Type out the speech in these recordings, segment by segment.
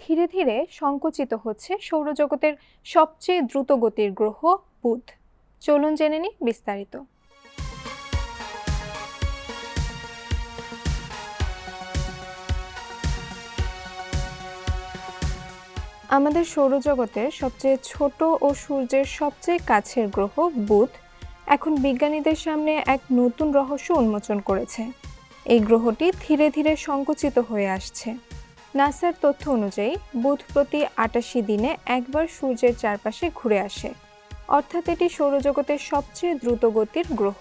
ধীরে ধীরে সংকুচিত হচ্ছে সৌরজগতের সবচেয়ে দ্রুতগতির গ্রহ বুধ। চলুন জেনে নিই বিস্তারিত। আমাদের সৌরজগতের সবচেয়ে ছোট ও সূর্যের সবচেয়ে কাছের গ্রহ বুধ। এখন বিজ্ঞানীদের সামনে এক নতুন রহস্য উন্মোচন করেছে। এই গ্রহটি ধীরে ধীরে সংকুচিত হয়ে আসছে। নাসার তথ্য অনুযায়ী, বুধ প্রতি আটাশি দিনে একবার সূর্যের চারপাশে ঘুরে আসে। অর্থাৎ এটি সৌরজগতের সবচেয়ে দ্রুত গতির গ্রহ।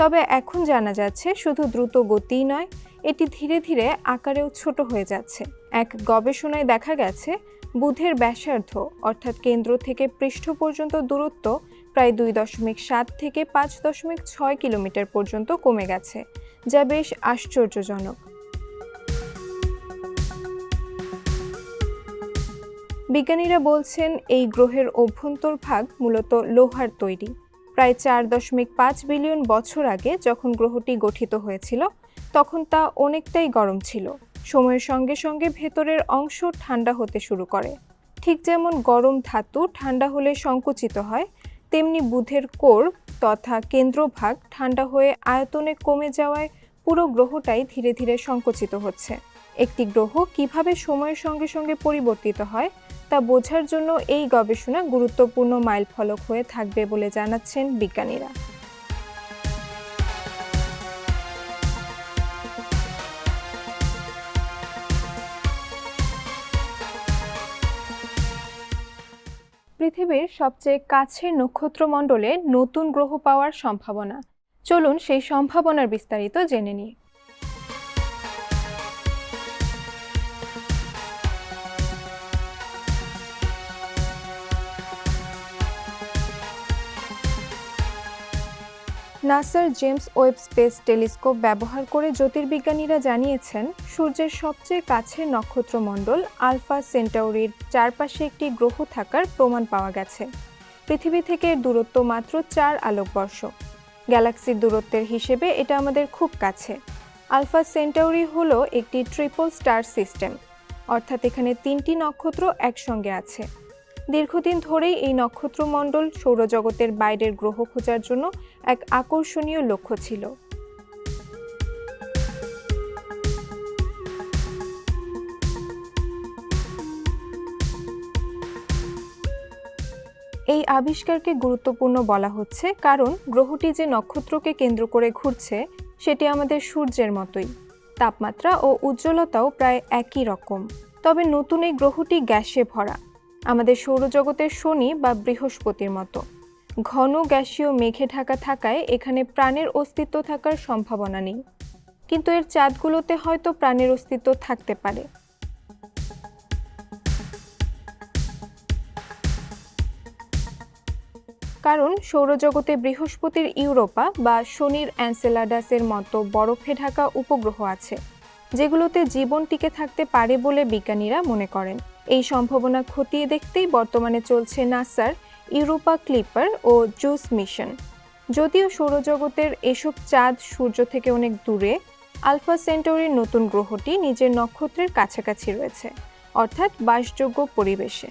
তবে এখন জানা যাচ্ছে শুধু দ্রুত গতিই নয়, এটি ধীরে ধীরে আকারেও ছোট হয়ে যাচ্ছে। এক গবেষণায় দেখা গেছে বুধের ব্যাসার্ধ, অর্থাৎ কেন্দ্র থেকে পৃষ্ঠ পর্যন্ত দূরত্ব প্রায় দুই দশমিক সাত থেকে পাঁচ দশমিক ছয় কিলোমিটার পর্যন্ত কমে গেছে, যা বেশ আশ্চর্যজনক। বিজ্ঞানীরা বলছেন এই গ্রহের অভ্যন্তর ভাগ মূলত লোহার তৈরি। প্রায় চার দশমিক পাঁচ বিলিয়ন বছর আগে যখন গ্রহটি গঠিত হয়েছিল, তখন তা অনেকটাই গরম ছিল। সময়ের সঙ্গে সঙ্গে ভেতরের অংশ ঠান্ডা হতে শুরু করে। ঠিক যেমন গরম ধাতু ঠান্ডা হলে সংকুচিত হয়, তেমনি বুধের কোর তথা কেন্দ্রভাগ ঠান্ডা হয়ে আয়তনে কমে যাওয়ায় পুরো গ্রহটাই ধীরে ধীরে সংকুচিত হচ্ছে। একটি গ্রহ কীভাবে সময়ের সঙ্গে সঙ্গে পরিবর্তিত হয়, তা বোঝার জন্য এই গবেষণা গুরুত্বপূর্ণ মাইলফলক হয়ে থাকবে বলে জানাচ্ছেন বিজ্ঞানীরা। পৃথিবীর সবচেয়ে কাছের নক্ষত্রমণ্ডলে নতুন গ্রহ পাওয়ার সম্ভাবনা। চলুন সেই সম্ভাবনার বিস্তারিত জেনে নিই। নাসার জেমস ওয়েব স্পেস টেলিস্কোপ ব্যবহার করে জ্যোতির্বিজ্ঞানীরা জানিয়েছেন, সূর্যের সবচেয়ে কাছের নক্ষত্রমণ্ডল আলফা সেন্টাউরির চারপাশে একটি গ্রহ থাকার প্রমাণ পাওয়া গেছে। পৃথিবী থেকে দূরত্ব মাত্র চার আলোকবর্ষ। গ্যালাক্সির দূরত্বের হিসেবে এটা আমাদের খুব কাছে। আলফা সেন্টাউরি হল একটি ট্রিপল স্টার সিস্টেম, অর্থাৎ এখানে তিনটি নক্ষত্র একসঙ্গে আছে। দীর্ঘদিন ধরেই এই নক্ষত্রমণ্ডল সৌরজগতের বাইরের গ্রহ খোঁজার জন্য এক আকর্ষণীয় লক্ষ্য ছিল। এই আবিষ্কারকে গুরুত্বপূর্ণ বলা হচ্ছে কারণ গ্রহটি যে নক্ষত্রকে কেন্দ্র করে ঘুরছে, সেটি আমাদের সূর্যের মতোই। তাপমাত্রা ও উজ্জ্বলতাও প্রায় একই রকম। তবে নতুন এই গ্রহটি গ্যাসে ভরা। আমাদের সৌরজগতের শনি বা বৃহস্পতির মতো। ঘন গ্যাসীয় মেঘে ঢাকা থাকায় এখানে প্রাণের অস্তিত্ব থাকার সম্ভাবনা নেই। কিন্তু এর চাঁদগুলোতে হয়তো প্রাণের অস্তিত্ব থাকতে পারে। কারণ সৌরজগতে বৃহস্পতির ইউরোপা বা শনির অ্যান্সেলাডাসের মতো বরফে ঢাকা উপগ্রহ আছে, যেগুলোতে জীবন টিকে থাকতে পারে বলে বিজ্ঞানীরা মনে করেন। এই সম্ভাবনা খতিয়ে দেখতেই বর্তমানে চলছে নাসার ইউরোপা ক্লিপার ও জুস মিশন। যদিও সৌরজগতের এসব চাঁদ সূর্য থেকে অনেক দূরে, আলফা সেন্টরির নতুন গ্রহটি নিজের নক্ষত্রের কাছাকাছি রয়েছে, অর্থাৎ বাসযোগ্য পরিবেশে।